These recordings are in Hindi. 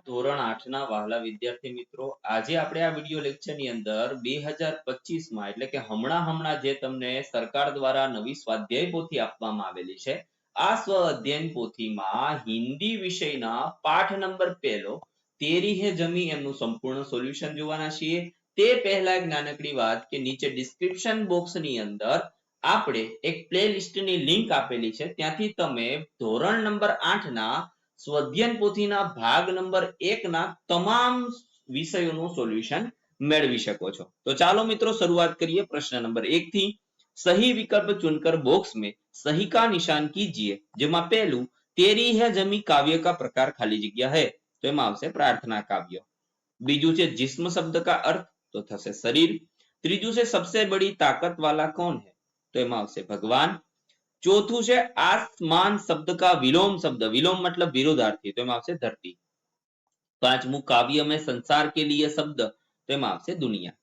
ધોરણ આઠના વહાલા વિદ્યાર્થી મિત્રો, આજે આપણે આ વીડિયો લેક્ચરની અંદર બે હજાર પચીસમાં એટલે કે હમણાં હમણાં જે તમને સરકાર દ્વારા નવી સ્વાધ્યાય પોથી આપવામાં આવેલી છે, આ સ્વ અધ્યયન પોથીમાં હિન્દી વિષયના પાઠ નંબર પહેલો, તેરી હે જમી એમનું સંપૂર્ણ સોલ્યુશન જોવાના છીએ. તે પહેલા એક નાનકડી વાત કે નીચે ડિસ્ક્રિપ્શન બોક્સની અંદર આપણે એક પ્લેલિસ્ટની લિંક આપેલી છે. ત્યાંથી તમે ધોરણ નંબર આઠ ના સ્વધ્યન પોથીના ભાગ નંબર એક તમામ વિષયોનું સોલ્યુશન મેળવી શકો છો. તો ચાલો મિત્રો શરૂઆત કરીએ પ્રશ્ન નંબર એક થી સહી વિકલ્પ ચુનકર બોક્સ મેં સહી કા નિશાન કીજીએ, જેમાં પહેલું, તેરી હે જમી કાવ્ય કા પ્રકાર ખાલી જગ્યા હે? તો એમાં આવશે પ્રાર્થના કાવ્ય. બીજું છે, જિસ્મ શબ્દ કા અર્થ? તો થશે શરીર. ત્રીજું છે, સબસે બડી તાકત વાલા કોણ હે? તો એમાં આવશે ભગવાન. ચોથું છે આસમાન શબ્દ કા વિલોમ શબ્દ વિલોમ મતલબ વિરોધાર્થી તો એમાં આવશે ધરતી પાંચમું काव्य में संसार के लिए शब्द तो એમાં આવશે दुनिया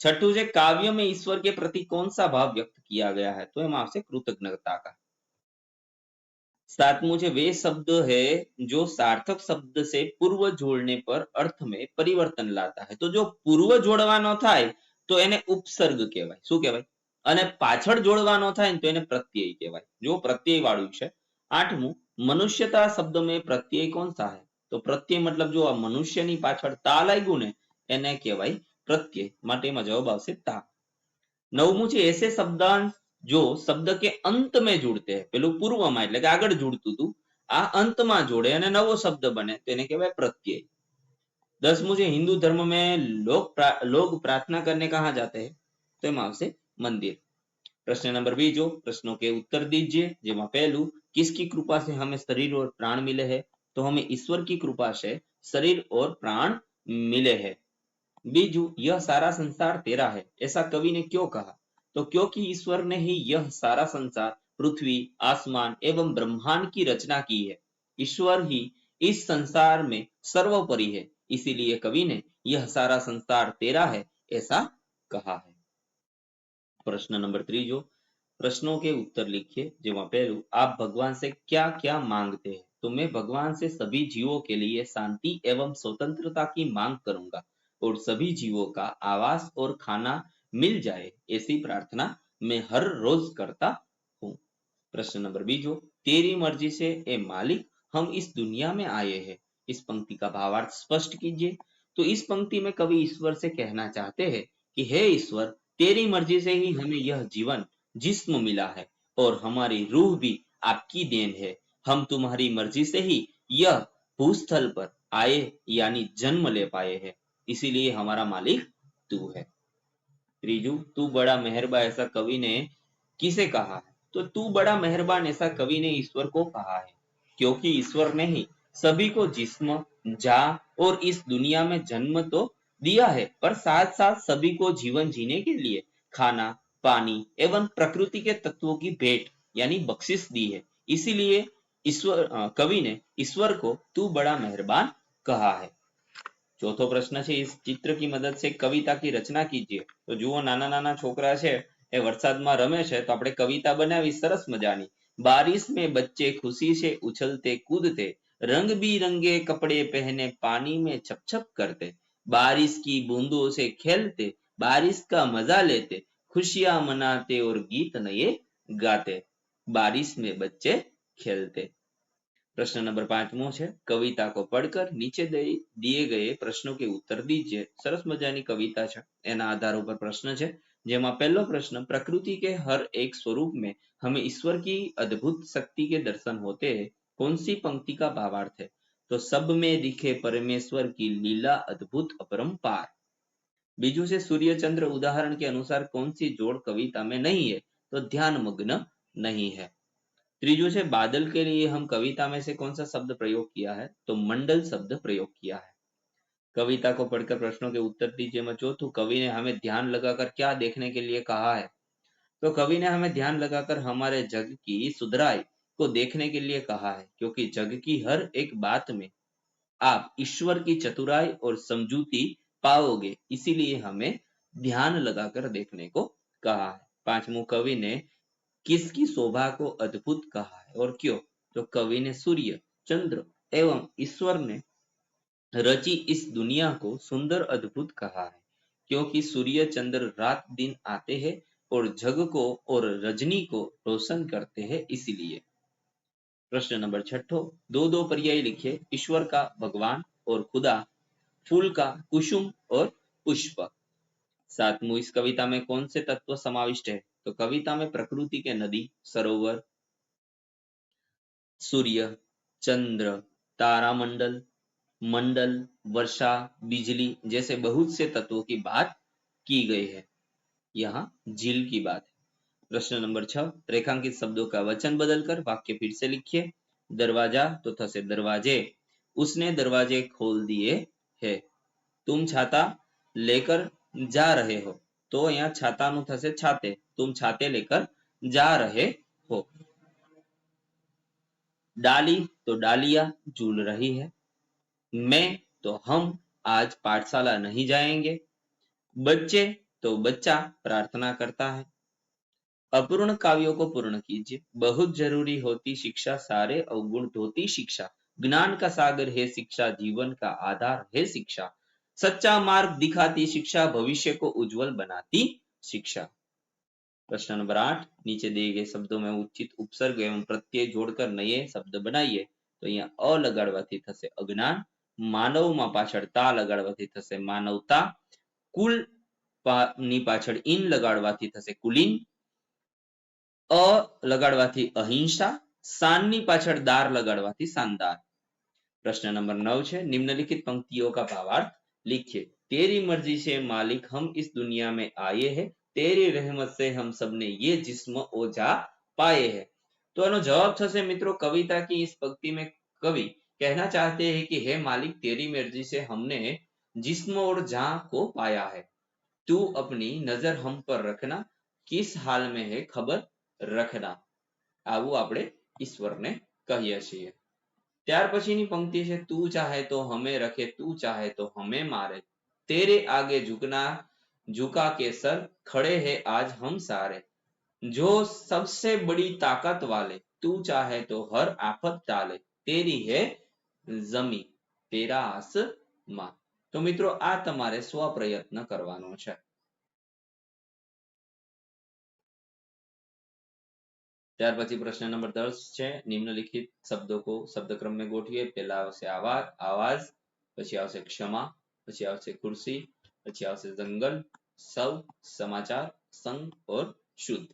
छठू છે काव्य में ईश्वर के प्रति कौन सा भाव व्यक्त किया गया है तो એમાં આવશે कृतज्ञता का सातवां છે वे शब्द है जो सार्थक शब्द से पूर्व जोड़ने पर अर्थ में परिवर्तन लाता है तो जो પૂર્વ જોડવાનો થાય તો એને ઉપસર્ગ કહેવાય શું કહેવાય અને પાછળ જોડવાનો થાય ને તો એને પ્રત્યય કહેવાય. જો પ્રત્યય વાળું છે, આઠમું, મનુષ્યતા શબ્દ મેં પ્રત્યય કોણ સા તો પ્રત્યય મતલબ જો આ મનુષ્યની પાછળ તા લાગ્યું ને, એને કહેવાય પ્રત્યય. માટે એમાં જવાબ આવશે તા. નવમું છે, એસે શબ્દાંશ જો શબ્દ કે અંત મેં જોડતે પેલું પૂર્વમાં એટલે કે આગળ જોડતું હતું. આ અંતમાં જોડે અને નવો શબ્દ બને તો એને કહેવાય પ્રત્યય. દસમું છે, હિન્દુ ધર્મ મેં લોક લોક પ્રાર્થના કરીને કહા જાતે હે? તો એમાં આવશે मंदिर। प्रश्न नंबर बीजो प्रश्नों के उत्तर दीजिए, जेमा पहलू, किसकी कृपा से हमें शरीर और प्राण मिले है? तो हमें ईश्वर की कृपा से शरीर और प्राण मिले है। बीजू, यह सारा संसार तेरा है। ऐसा कवि ने क्यों कहा? तो क्योंकि ईश्वर ने ही यह सारा संसार, पृथ्वी, आसमान एवं ब्रह्मांड की रचना की है। ईश्वर ही इस संसार में सर्वोपरि है। इसीलिए कवि ने यह सारा संसार तेरा है, ऐसा कहा है। प्रश्न नंबर त्रीजो प्रश्नों के उत्तर लिखिए જેમાં પહેલું आप भगवान से क्या क्या मांगते हैं तो मैं भगवान से सभी जीवों के लिए शांति एवं स्वतंत्रता की मांग करूंगा और सभी जीवों का आवास और खाना मिल जाए ऐसी प्रार्थना मैं हर रोज करता हूँ प्रश्न नंबर बीजो तेरी मर्जी से ए मालिक हम इस दुनिया में आए हैं इस पंक्ति का भावार्थ स्पष्ट कीजिए तो इस पंक्ति में कवि ईश्वर से कहना चाहते हैं कि हे ईश्वर तेरी मर्ज़ी से ही हमें यह जीवन जिस्म मिला है और हमारी रूह भी आपकी देन है। हम तुम्हारी मर्ज़ी से ही यह भूस्थल पर आए, यानी जन्म ले पाए हैं। इसीलिए हमारा मालिक तू है। त्रीजू, तू बड़ा मेहरबा ऐसा कवि ने किसे कहा है? तो तू बड़ा मेहरबान ऐसा कवि ने ईश्वर को कहा है, क्योंकि ईश्वर ने ही सभी को जिस्म, जा और इस दुनिया में जन्म तो दिया है पर साथ साथ सभी को जीवन जीने के लिए खाना पानी एवं प्रकृति के तत्वों की भेंट यानी बख्शिश दी है इसीलिए ईश्वर अ, कवि ने ईश्वर को तू बड़ा मेहरबान कहा है ચોથો પ્રશ્ન છે इस चित्र की मदद से कविता की रचना कीजिए તો જુઓ નાના નાના છોકરા છે એ વરસાદમાં રમે છે તો આપણે કવિતા બનાવી સરસ મજાની बारिश में बच्चे खुशी से उछलते कूदते रंग बिरंगे कपड़े पहने पानी में छप छप करते बारिश की बूंदों से खेलते बारिश का मजा लेते खुशियां मनाते और गीत नए गाते बारिश में बच्चे खेलते प्रश्न नंबर पांचमो છે कविता को पढ़कर नीचे दे- दिए गए प्रश्नों के उत्तर दीजिए सरस मजानी कविता છે એના આધાર ઉપર પ્રશ્ન છે જેમાં પહેલો પ્રશ્ન प्रकृति के हर एक स्वरूप में हमें ईश्वर की अद्भुत शक्ति के दर्शन होते हैं कौन सी पंक्ति का भावार्थ है तो सब में दिखे परमेश्वर की लीला अद्भुत अपरंपार। बीजू से सूर्य चंद्र उदाहरण के अनुसार कौन सी जोड़ कविता में नहीं है तो ध्यान मग्न नहीं है। त्रिजु से बादल के लिए हम कविता में से कौन सा शब्द प्रयोग किया है तो मंडल शब्द प्रयोग किया है। कविता को पढ़कर प्रश्नों के उत्तर दीजिए मैं चौथू कवि ने हमें ध्यान लगाकर क्या देखने के लिए कहा है? तो कवि ने हमें ध्यान लगाकर हमारे जग की सुधराई को देखने के लिए कहा है, क्योंकि जग की हर एक बात में आप ईश्वर की चतुराई और समझूती पाओगे, इसीलिए हमें ध्यान लगाकर देखने को कहा है। पांचमू कवि ने किसकी शोभा को अद्भुत कहा है और क्यों? तो कवि ने सूर्य, चंद्र एवं ईश्वर ने रची इस दुनिया को सुंदर अद्भुत कहा है, क्योंकि सूर्य, चंद्र रात दिन आते हैं और जग को और रजनी को रोशन करते हैं, इसीलिए प्रश्न नंबर छठो दो दो पर्याय लिखिए। ईश्वर का भगवान और खुदा, फूल का कुसुम और पुष्प। सातमू इस कविता में कौन से तत्व समाविष्ट है? तो कविता में प्रकृति के नदी, सरोवर, सूर्य, चंद्र, तारामंडल, मंडल, वर्षा, बिजली, जैसे बहुत से तत्वों की बात की गई है। यहाँ झील की बात है। प्रश्न नंबर छह रेखांकित शब्दों का वचन बदलकर वाक्य फिर से लिखिए दरवाजा तो थसे दरवाजे उसने दरवाजे खोल दिए है तुम छाता लेकर जा रहे हो તો અહીંયા છાતાનું થશે છાતે तुम छाते लेकर जा रहे हो डाली तो डालिया झूल रही है मैं तो हम आज पाठशाला नहीं जाएंगे बच्चे तो बच्चा प्रार्थना करता है अपूर्ण काव्यों को पूर्ण कीजिए बहुत जरूरी होती शिक्षा सारे अवगुण धोती शिक्षा ज्ञान का सागर है शिक्षा जीवन का आधार है शिक्षा सच्चा मार्ग दिखाती शिक्षा भविष्य को उज्जवल बनाती शिक्षा प्रश्न नंबर आठ नीचे दिए गए शब्दों में उचित उपसर्ग एवं प्रत्यय जोड़कर नए शब्द बनाइए तो અહીંયા અ લગાડવાથી થશે અજ્ઞાન માનવમાં પાછળ તા લગાડવાથી થશે માનવતા કુલ ની પાછળ ઇન લગાડવાથી થશે કુલીન અ લગાડવાથી અહિંસા સાનની પાછળ દાર લગાડવાથી શાનદાર પ્રશ્ન નંબર નવ છે નિમ્નલિખિત પંક્તિઓ કા ભાવાર્થ लिखिए तेरी मर्जी से मालिक हम इस दुनिया में आए हैं तेरी रहमत से हम सब ने ये जिस्म ओझा पाए हैं तो એનો જવાબ થશે મિત્રો कविता की इस पंक्ति में कवि कहना चाहते हैं कि हे मालिक तेरी मर्जी से हमने जिस्म और जा को पाया है तू अपनी नजर हम पर रखना किस हाल में है खबर रखना આવું આપણે ઈશ્વરને કહીએ છીએ ત્યાર પછીની પંક્તિ છે તું ચાહે તો હમે રખે તું ચાહે તો હમે મારે तेरे आगे झुकना झुका के सर खड़े हैं आज हम सारे जो सबसे बड़ी ताकत वाले तू चाहे तो हर आफत टाले तेरी है જમી તેરા આસમાં તો મિત્રો આ તમારે સ્વપ્રયત્ન કરવાનો છે ત્યાર પછી પ્રશ્ન નંબર દસ છે, નિમ્નલિખિત શબ્દો કો શબ્દ ક્રમ में ગોઠવીએ. પહેલા આવશે આવાજ આવાજ, પછી આવશે ક્ષમા, પછી આવશે ખુરશી, પછી આવશે જંગલ, સૌ, સમાચાર સંગ ઓર શુદ્ધ.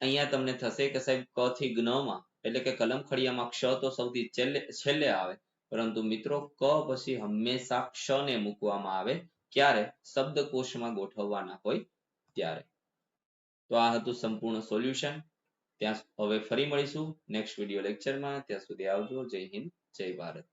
અહીંયા તમને થશે કે સાહેબ, ક થી જ્ઞમાં એટલે કે કલમ ખડિયામાં ક્ષ તો સૌથી છેલ્લે છેલ્લે આવે. પરંતુ મિત્રો, ક પછી હંમેશા ક્ષ ને મૂકવામાં આવે ક્યારે? શબ્દકોશમાં ગોઠવવાના હોય ત્યારે. તો આ હતું સંપૂર્ણ સોલ્યુશન. ત્યાં હવે ફરી મળીશું નેક્સ્ટ વીડિયો લેક્ચરમાં ત્યાં સુધી આવજો. જય હિન્દ જય ભારત.